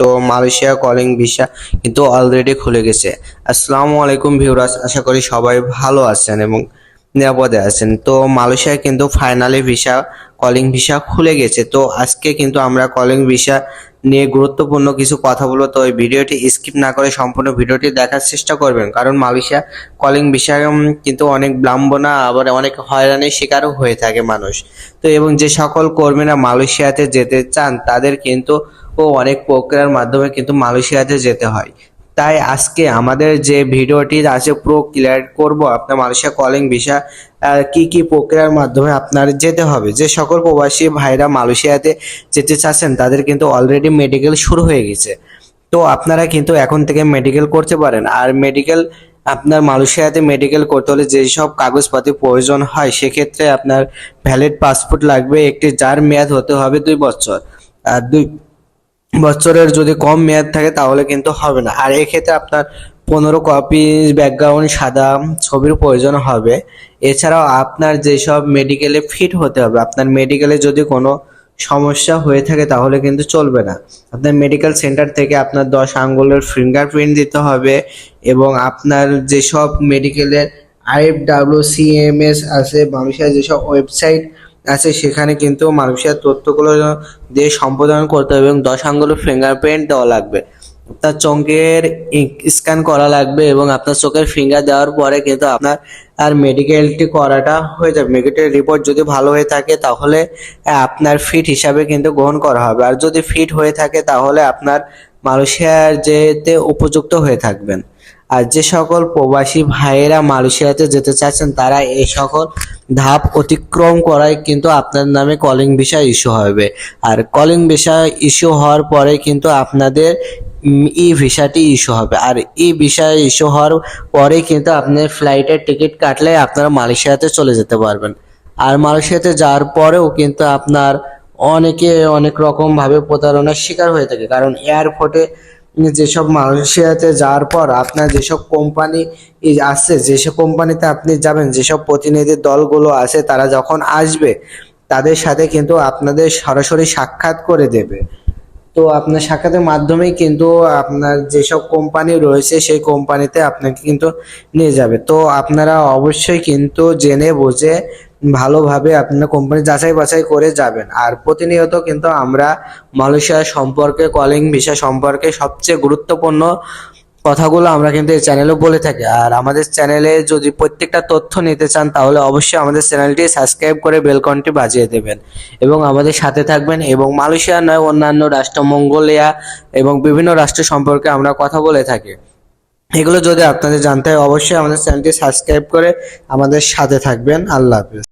তো Malaysia calling visa কিন্তু already খুলে গেছে। আসসালামু আলাইকুম ভিউরাস আশা করি সবাই ভালো আছেন এবং নিরাপদে আছেন। তো মালয়েশিয়া কিন্তু ফাইনালি ভিসা কলিং ভিসা খুলে গেছে। তো আজকে কিন্তু আমরা কলিং ভিসা নিয়ে গুরুত্বপূর্ণ কিছু কথা বলব। তো এই ভিডিওটি স্কিপ না করে সম্পূর্ণ ভিডিওটি দেখার চেষ্টা করবেন। কারণ মালয়েশিয়া কলিং ভিসা কিন্তু অনেক বিড়ম্বনা আবার অনেক হয়রানির শিকারও হয়ে থাকে মানুষ। তো এবং যে সকল কর্মীরা মালয়েশিয়াতে যেতে চান, তাদের কিন্তু ও অনেক প্রক্রিয়ার মাধ্যমে কিন্তু মালয়েশিয়াতে যেতে হয়। তাই আজকে আমাদের যে ভিডিওটি আছে পুরো ক্লিয়ার করব আপনার মালয়েশিয়া কলিং ভিসা কি কি প্রক্রিয়ার মাধ্যমে আপনার যেতে হবে। যে সকল প্রবাসী ভাইরা মালয়েশিয়াতে যেতে চাচ্ছেন, তাদের কিন্তু অলরেডি মেডিকেল শুরু হয়ে গেছে। তো আপনারা কিন্তু এখন থেকে মেডিকেল করতে পারেন। আর মেডিকেল আপনার মালয়েশিয়াতে মেডিকেল করতে হলে যেসব কাগজপাতি প্রয়োজন হয়, সেক্ষেত্রে আপনার ভ্যালিড পাসপোর্ট লাগবে। একটি যার মেয়াদ হতে হবে দুই বছর। আর দুই বছরের যদি কম মেয়াদ থাকে তাহলে কিন্তু হবে না। আর এক্ষেত্রে আপনার পনেরো কপি ব্যাকগ্রাউন্ড সাদা ছবির প্রয়োজন হবে। এছাড়াও আপনার যেসব মেডিকেলে ফিট হতে হবে, আপনার মেডিকেলে যদি কোনো সমস্যা হয়ে থাকে তাহলে কিন্তু চলবে না। আপনার মেডিকেল সেন্টার থেকে আপনার দশ আঙ্গুলের ফিঙ্গারপ্রিন্ট দিতে হবে এবং আপনার যেসব মেডিকেলের আইএফ ডাব্লিউ সিএমএস আছে মানুষের যেসব ওয়েবসাইট আছে, সেখানে কিন্তু মানুষের তথ্যগুলো দিয়ে সম্পাদন করতে হবে এবং দশ আঙ্গুলের ফিঙ্গারপ্রিন্ট দেওয়া লাগবে। আপনার চোখের স্ক্যান করা লাগবে এবং আপনার চোখের ফিঙ্গার দেওয়ার পরে কিন্তু আপনার আর মেডিকেলটি করাটা হয়ে যাবে। মেডিকেল রিপোর্ট যদি ভালো হয়ে থাকে তাহলে আপনার ফিট হিসাবে কিন্তু গ্রহণ করা হবে। আর যদি ফিট হয়ে থাকে তাহলে আপনার মালয়েশিয়ার যেতে উপযুক্ত হয়ে থাকবেন। আর যে সকল প্রবাসী ভাইয়েরা মালয়েশিয়াতে যেতে চাচ্ছেন, তারা এই সকল ধাপ অতিক্রম করায় কিন্তু আপনার নামে কলিং ভিসা ইস্যু হবে। আর কলিং ভিসা ইস্যু হওয়ার পরে কিন্তু আপনাদের ই ভিসাটি ইস্যু হবে। আর ই ভিসা ইস্যু হওয়ার পরে কিন্তু আপনি ফ্লাইটের টিকিট কাটলে আপনারা মালয়েশিয়াতে চলে যেতে পারবেন। আর মালয়েশিয়াতে যাওয়ার পরেও কিন্তু আপনার অনেকে অনেক রকম ভাবে প্রতারণার শিকার হয়ে থাকে। কারণ এয়ারপোর্টে যেসব মালয়েশিয়াতে যাওয়ার পর আপনার যেসব কোম্পানি আছে, যেসব কোম্পানিতে আপনি যাবেন, যেসব প্রতিনিধি দলগুলো আছে, তারা যখন আসবে, তাদের সাথে কিন্তু আপনাদের সরাসরি সাক্ষাৎ করে দেবে। তো আপনার সাক্ষাতের মাধ্যমেই কিন্তু আপনার যেসব কোম্পানি রয়েছে, সেই কোম্পানিতে আপনাকে কিন্তু নিয়ে যাবে। তো আপনারা অবশ্যই কিন্তু জেনে বুঝে ভালোভাবে আপনার কোম্পানি যাচাই বাছাই করে যাবেন। আর প্রতিনিয়ত কিন্তু আমরা মালয়েশিয়া সম্পর্কে কলিং ভিসা সম্পর্কে সবচেয়ে গুরুত্বপূর্ণ কথাগুলো আমরা কিন্তু এই চ্যানেলে বলে থাকি। আর আমাদের চ্যানেলে যদি প্রত্যেকটা তথ্য নিতে চান, তাহলে অবশ্যই আমাদের চ্যানেলটি সাবস্ক্রাইব করে বেলকনটি বাজিয়ে দেবেন। এবং আমাদের সাথে থাকবেন এবং মালয়েশিয়া নয়, অন্যান্য রাষ্ট্র, মঙ্গোলিয়া এবং বিভিন্ন রাষ্ট্র সম্পর্কে আমরা কথা বলে থাকি। এগুলো যদি আপনাদের জানতে হয়, অবশ্যই আমাদের চ্যানেলটি সাবস্ক্রাইব করে আমাদের সাথে থাকবেন। আল্লাহ হাফিজ।